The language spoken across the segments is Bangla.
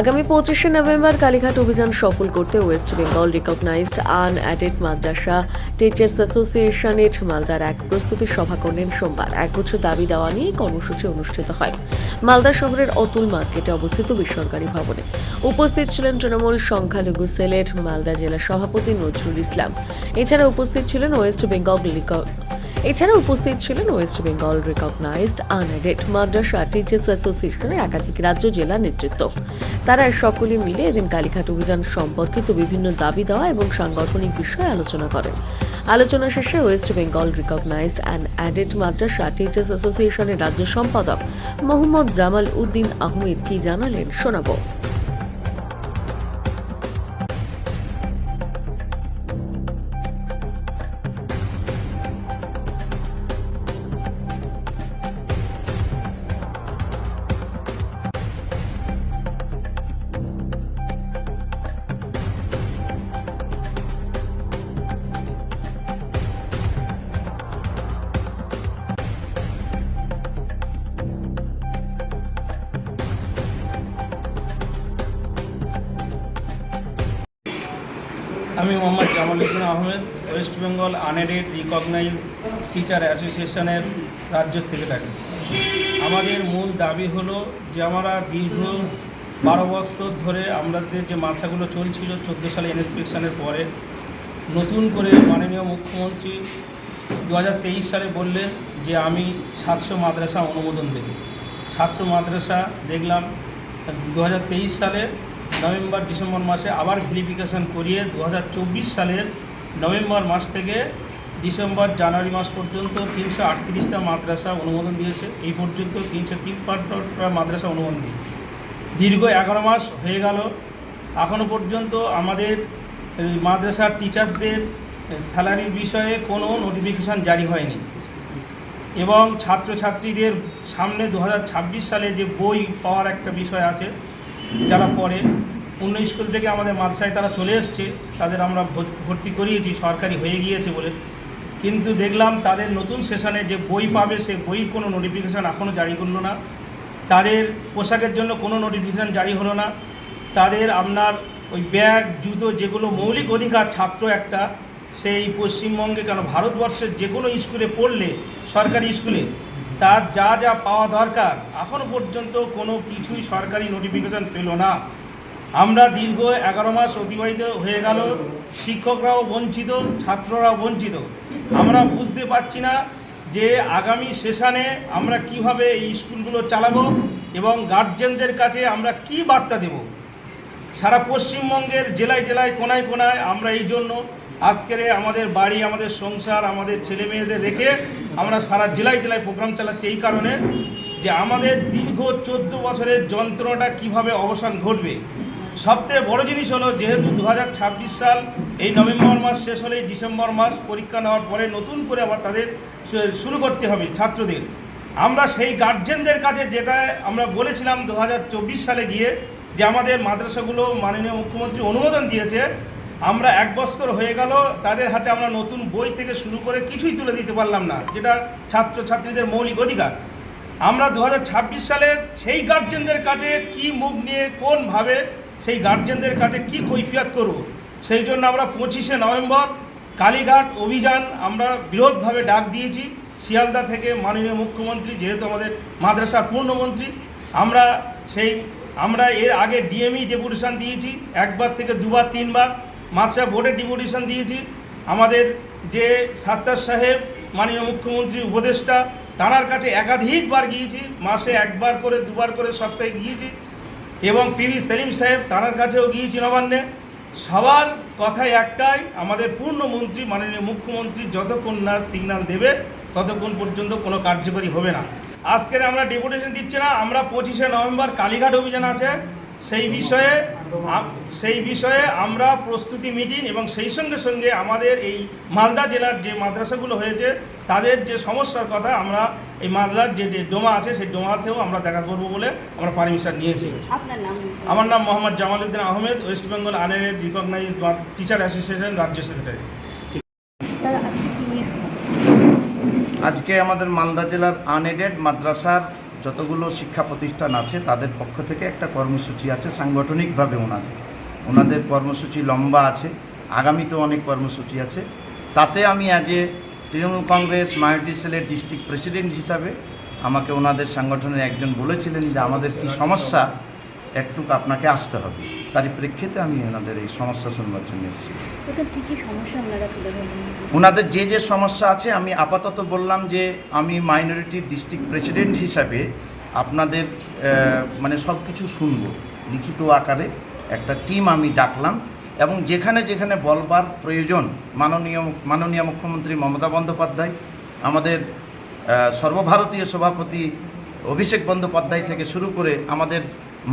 আগামী পঁচিশে নভেম্বর কালীঘাট অভিযান সফল করতে West Bengal recognised unaided madrasa teachers অ্যাসোসিয়েশনের মালদার এক প্রস্তুতি সভা করলেন সোমবার। একগুচ্ছ দাবি দেওয়া নিয়ে কর্মসূচি অনুষ্ঠিত হয়। মালদা শহরের অতুল মার্কেটে অবস্থিত বেসরকারি ভবনে উপস্থিত ছিলেন তৃণমূল সংখ্যালঘু সেলেট মালদা জেলা সভাপতি নজরুল ইসলাম। এছাড়া উপস্থিত ছিলেন ওয়েস্ট বেঙ্গল এছাড়া উপস্থিত ছিলেন West Bengal recognised unaided madrasa teachers অ্যাসোসিয়েশনের একাধিক রাজ্য জেলা নেতৃত্ব। তারা সকলে মিলে এদিন কালীঘাট অভিযান সম্পর্কিত বিভিন্ন দাবি দেওয়া এবং সাংগঠনিক বিষয়ে আলোচনা করেন। আলোচনা শেষে West Bengal recognised and aided madrasa teachers অ্যাসোসিয়েশনের রাজ্য সম্পাদক মোহাম্মদ জামাল উদ্দিন আহমেদ কি জানালেন শোনাবো। আমি Mohammad Jamaluddin Ahmed, West Bengal unaided recognise teacher অ্যাসোসিয়েশনের রাজ্য সেক্রেটারি। আমাদের মূল দাবি হলো যে আমরা দীর্ঘ বারো বছর ধরে আমাদের যে মাদ্রাসাগুলো চলছিল চোদ্দ সালে ইন্সপেকশনের পরে, নতুন করে মাননীয় মুখ্যমন্ত্রী দু হাজার তেইশ সালে বললেন যে আমি সাতশো মাদ্রাসা অনুমোদন দেব। ছাত্র মাদ্রাসা দেখলাম দু হাজার তেইশ সালে নভেম্বর, ডিসেম্বর মাসে আবার ভেরিফিকেশন করিয়ে দু হাজার চব্বিশ সালের নভেম্বর মাস থেকে ডিসেম্বর, জানুয়ারি মাস পর্যন্ত তিনশো আটত্রিশটা মাদ্রাসা অনুমোদন দিয়েছে। এই পর্যন্ত তিনশো তিপ্পান্নটা মাদ্রাসা অনুমোদন দিয়েছে। দীর্ঘ এগারো মাস হয়ে গেল। এখনও পর্যন্ত আমাদের মাদ্রাসার টিচারদের স্যালারির বিষয়ে কোনো নোটিফিকেশান জারি হয়নি। এবং ছাত্রছাত্রীদের সামনে দু হাজার ছাব্বিশ সালে যে বই পাওয়ার একটা বিষয় আছে, যারা পড়ে অন্য স্কুল থেকে আমাদের মাদ্রাসায় তারা চলে এসছে। তাদের আমরা ভর্তি করিয়েছি, সরকারি হয়ে গিয়েছে বলে। কিন্তু দেখলাম তাদের নতুন সেশনে যে বই পাবে, সে বই কোনো নোটিফিকেশান এখনও জারি করল না। তাদের পোশাকের জন্য কোনো নোটিফিকেশান জারি হলো না। তাদের আপনার ওই ব্যাগ, জুতো যেগুলো মৌলিক অধিকার, ছাত্র একটা, সেই পশ্চিমবঙ্গে কেন ভারতবর্ষের যে কোনো স্কুলে পড়লে, সরকারি স্কুলে, তার যা যা পাওয়া দরকার এখনও পর্যন্ত কোনো কিছুই সরকারি নোটিফিকেশান পেল না। আমরা দীর্ঘ এগারো মাস অতিবাহিত হয়ে গেল। শিক্ষকরাও বঞ্চিত, ছাত্ররাও বঞ্চিত। আমরা বুঝতে পারছি না যে আগামী সেশনে আমরা কীভাবে এই স্কুলগুলো চালাবো এবং গার্জেনদের কাছে আমরা কি বার্তা দেব। সারা পশ্চিমবঙ্গের জেলায় জেলায়, কোনায় কোনায় আমরা এই জন্য আজকের আমাদের বাড়ি, আমাদের সংসার, আমাদের ছেলে মেয়েদের রেখে আমরা সারা জেলায় জেলায় প্রোগ্রাম চালাচ্ছি এই কারণে যে আমাদের দীর্ঘ চোদ্দ বছরের যন্ত্রণাটা কীভাবে অবসান ঘটবে। সবথেকে বড় জিনিস হলো, যেহেতু দু হাজার ছাব্বিশ সাল এই নভেম্বর মাস শেষ হলেই ডিসেম্বর মাস, পরীক্ষা নেওয়ার পরে নতুন করে আবার তাদের শুরু করতে হবে ছাত্রদের। আমরা সেই গার্জেনদের কাছে যেটা আমরা বলেছিলাম দু হাজার চব্বিশ সালে গিয়ে, যে আমাদের মাদ্রাসাগুলো মাননীয় মুখ্যমন্ত্রী অনুমোদন দিয়েছে, আমরা এক বছর হয়ে গেল, তাদের হাতে আমরা নতুন বই থেকে শুরু করে কিছুই তুলে দিতে পারলাম না, যেটা ছাত্রছাত্রীদের মৌলিক অধিকার। আমরা দু হাজার ছাব্বিশ সালে সেই গার্জেনদের কাছে কি মুখ নিয়ে, কোনভাবে সেই গার্জেনদের কাছে কি কৈফিয়ত করব? সেই জন্য আমরা পঁচিশে নভেম্বর কালীঘাট অভিযান আমরা বিরোধভাবে ডাক দিয়েছি। শিয়ালদা থেকে মাননীয় মুখ্যমন্ত্রী, যেহেতু আমাদের মাদ্রাসার পূর্ণমন্ত্রী, আমরা সেই, আমরা এর আগে ডিএমই ডেপুটেশন দিয়েছি, একবার থেকে দুবার, তিনবার। মাদ্রাসা বোর্ডের ডেপুটেশন দিয়েছি। আমাদের যে সাত্তার সাহেব, মাননীয় মুখ্যমন্ত্রী উপদেষ্টা, তাঁর কাছে একাধিকবার গিয়েছি। মাসে একবার করে, দুবার করে সপ্তাহে গিয়েছি। এবং তিনি সেলিম সাহেব তাঁর কাছেও গিয়েছি নবান্নে সবার কথাই একটাই, আমাদের পূর্ণমন্ত্রী মাননীয় মুখ্যমন্ত্রী যতক্ষণ না সিগন্যাল দেবে ততক্ষণ পর্যন্ত কোনো কার্যকরী হবে না। আজকের আমরা ডেপুটেশন দিচ্ছি না, আমরা পঁচিশে নভেম্বর কালীঘাট অভিযান আছে, সেই বিষয়ে সেই বিষয়ে আমরা প্রস্তুতি মিটিং এবং সেই সঙ্গে সঙ্গে আমাদের এই মালদা জেলার যে মাদ্রাসাগুলো হয়েছে তাদের যে সমস্যার কথা আমরা এই মালদার যে যে ডোমা আছে সেই ডোমাতেও আমরা দেখা করব বলে আমরা পারমিশন নিয়েছি। আমার নাম Mohammad Jamaluddin Ahmed West Bengal unaided recognise teacher association রাজ্য সেক্রেটারি আজকে আমাদের মালদা জেলার আনএডেড মাদ্রাসার যতগুলো শিক্ষা প্রতিষ্ঠান আছে, তাদের পক্ষ থেকে একটা কর্মসূচি আছে সাংগঠনিকভাবে ওনাদের। ওনাদের কর্মসূচি লম্বা আছে, আগামীতেও অনেক কর্মসূচি আছে। তাতে আমি আজ এ তৃণমূল কংগ্রেস মায়োরিটি সেলের ডিস্ট্রিক্ট প্রেসিডেন্ট হিসাবে আমাকে ওনাদের সাংগঠনের একজন বলেছিলেন যে আমাদের কি সমস্যা একটু আপনাকে আসতে হবে। তারই প্রেক্ষিতে আমি ওনাদের এই সমস্যা শুনবার জন্য এসেছি। ওনাদের যে যে সমস্যা আছে আমি আপাতত বললাম যে আমি মাইনরিটি ডিস্ট্রিক্ট প্রেসিডেন্ট হিসাবে আপনাদের মানে সব কিছু শুনব। লিখিত আকারে একটা টিম আমি ডাকলাম এবং যেখানে যেখানে বলবার প্রয়োজন মাননীয় মাননীয় মুখ্যমন্ত্রী মমতা বন্দ্যোপাধ্যায় আমাদের সর্বভারতীয় সভাপতি অভিষেক বন্দ্যোপাধ্যায় থেকে শুরু করে আমাদের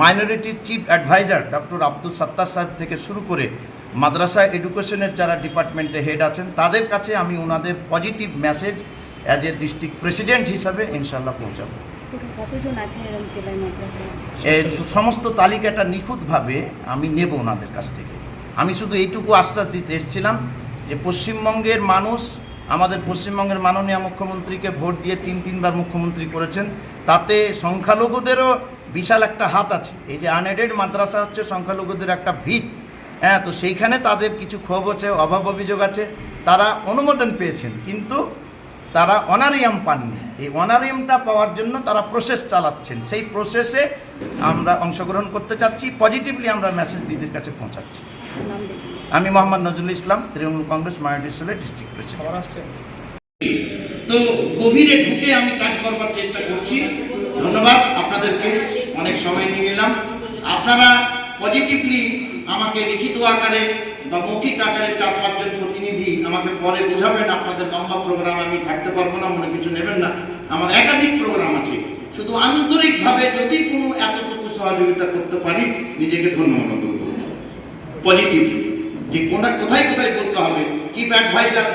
মাইনরিটির chief adviser doctor Abdul Sattar Saheb থেকে শুরু করে মাদ্রাসা এডুকেশনের যারা ডিপার্টমেন্টে হেড আছেন তাদের কাছে আমি ওনাদের positive message as a district president হিসাবে ইনশাল্লাহ পৌঁছাবো। সমস্ত তালিকাটা নিখুঁতভাবে আমি নেব ওনাদের কাছ থেকে। আমি শুধু এইটুকু আশ্বাস দিতে এসেছিলাম যে পশ্চিমবঙ্গের মানুষ আমাদের পশ্চিমবঙ্গের মাননীয় মুখ্যমন্ত্রীকে ভোট দিয়ে তিন তিনবার মুখ্যমন্ত্রী করেছেন তাতে সংখ্যালঘুদেরও বিশাল একটা হাত আছে। এই যে আনএডেড মাদ্রাসা হচ্ছে সংখ্যালঘুদের একটা ভিত। হ্যাঁ তো সেইখানে তাদের কিছু ক্ষোভ আছে অভাব অভিযোগ আছে। তারা অনুমোদন পেয়েছেন কিন্তু তারা অনারিয়াম পাননি। এই অনারিয়ামটা পাওয়ার জন্য তারা প্রসেস চালাচ্ছেন। সেই প্রসেসে আমরা অংশগ্রহণ করতে চাচ্ছি পজিটিভলি আমরা মেসেজ দিদির কাছে পৌঁছাচ্ছি। আমি মোহাম্মদ নজরুল ইসলাম তৃণমূল কংগ্রেস মাইনরিটি সেলের ডিস্ট্রিক্ট প্রেসিডেন্ট। তো গভীরে ঢুকে আমি কাজ করবার চেষ্টা করছি। ধন্যবাদ, আপনাদেরকে অনেক সময় নিয়ে নিলাম আপনারা পজিটিভলি আমাকে লিখিত আকারে বা মৌখিক আকারে চার পাঁচজন প্রতিনিধি আমাকে পরে বোঝাবেন। আপনাদের লম্বা প্রোগ্রাম আমি থাকতে পারব না, মনে কিছু নেবেন না। আমার একাধিক প্রোগ্রাম আছে। শুধু আন্তরিকভাবে যদি কোনো এতটুকু সহযোগিতা করতে পারি, নিজেকে ধন্য মনে করব পজিটিভলি যে কোনটা কোথায় কোথায় বলতে হবে chief adviser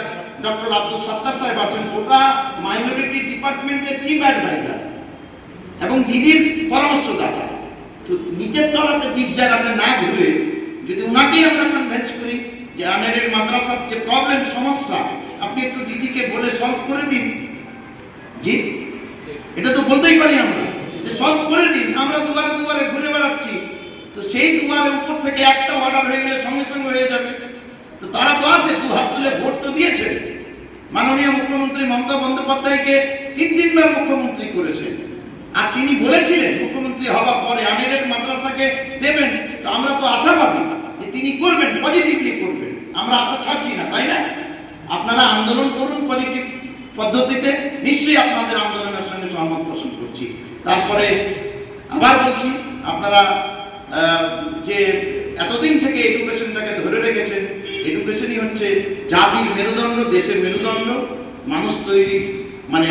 doctor Abdul Sattar Saheb আছেন। ওটা মাইনরিটি ডিপার্টমেন্টের চিফ অ্যাডভাইজার এবং দিদির পরামর্শদাতা। তো নিচের তলাতে বিশ জায়গাতে না ঘুরে যদি ওনাকেই আমরা কনভেন্স করি যে আনের মাদ্রাসার যে প্রবলেম সমস্যা, আপনি একটু দিদিকে বলে সলভ করে দিন। জি? এটা তো বলতেই পারি আমরা। যে সলভ করে দিন। আমরা দুয়ারে দুয়ারে ঘুরে বেড়াচ্ছি। তো সেই দুয়ারের উপর থেকে একটা অর্ডার হয়ে গেলে সঙ্গে সঙ্গে হয়ে যাবে। তো তারা তো আছে, দু হাত তুলে ভোট তো দিয়েছে। মাননীয় মুখ্যমন্ত্রী মমতা বন্দ্যোপাধ্যায়কে তিন তিনবার মুখ্যমন্ত্রী করেছে। আর তিনি বলেছিলেন, মুখ্যমন্ত্রী হওয়ার পরে আমিরের মাদ্রাসাকে দেবেন, তো আমরা তো আশাবাদী যে তিনি করবেন পজিটিভলি করবেন। আমরা আশা ছাড়ছি না, তাই না? আপনারা আন্দোলন করুন পজিটিভ পদ্ধতিতে। নিশ্চয়ই আপনাদের আন্দোলনের সঙ্গে সহমত পোষণ করছি। তারপরে আবার বলছি, আপনারা যে এতদিন থেকে এডুকেশনটাকে ধরে রেখেছেন এডুকেশনই হচ্ছে জাতির মেরুদণ্ড দেশের মেরুদণ্ড মানুষ তৈরি মানে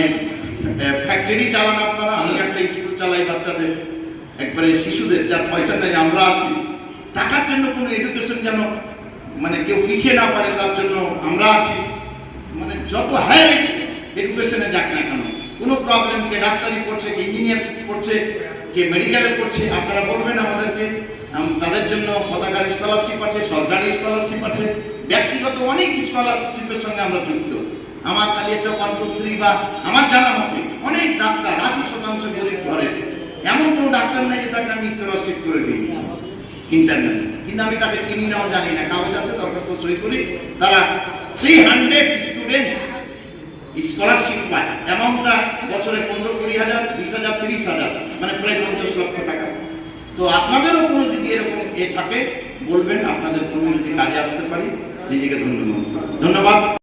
ফ্যাক্টরি চালান আপনারা আমি একটা স্কুল চালাই বাচ্চাদের একবারে শিশুদের যার পয়সা নেই আমরা আছি। টাকার জন্য কোনো এডুকেশন যেন মানে কেউ পিছিয়ে না পারে তার জন্য আমরা আছি। মানে যত হায়ার এডুকেশনে যাক না কেন কোনো প্রবলেম কে ডাক্তারি পড়ছে কে ইঞ্জিনিয়ার পড়ছে কে মেডিকেলে পড়ছে আপনারা বলবেন আমাদেরকে। আম, তাদের জন্য পতাকার স্কলারশিপ আছে, সরকারি স্কলারশিপ আছে, ব্যক্তিগত অনেক স্কলারশিপের সঙ্গে আমরা যুক্ত। আমার কালিয়াচক ওয়ান টু বা আমার জানা মতে অনেক ডাক্তার আশি শতাংশ গরিব ঘরের। এমন কোনো ডাক্তার নেই যে তাকে আমি স্কলারশিপ করে দিই। ইন্টারনেট কিন্তু আমি তাকে চিনি নাও জানি না। কাগজ আছে, দরখাস্ত সই করি। তারা থ্রি হান্ড্রেড স্টুডেন্টস স্কলারশিপ পায়। অ্যামাউন্টটা বছরে পনেরো কুড়ি হাজার, বিশ হাজার, তিরিশ হাজার মানে প্রায় পঞ্চাশ লক্ষ টাকা। তো আপনাদেরও কোনো যদি এরকম এ থাকে, বলবেন, আপনাদের কোনো যদি কাজে আসতে পারি, নিজেকে ধন্যবাদ ধন্যবাদ।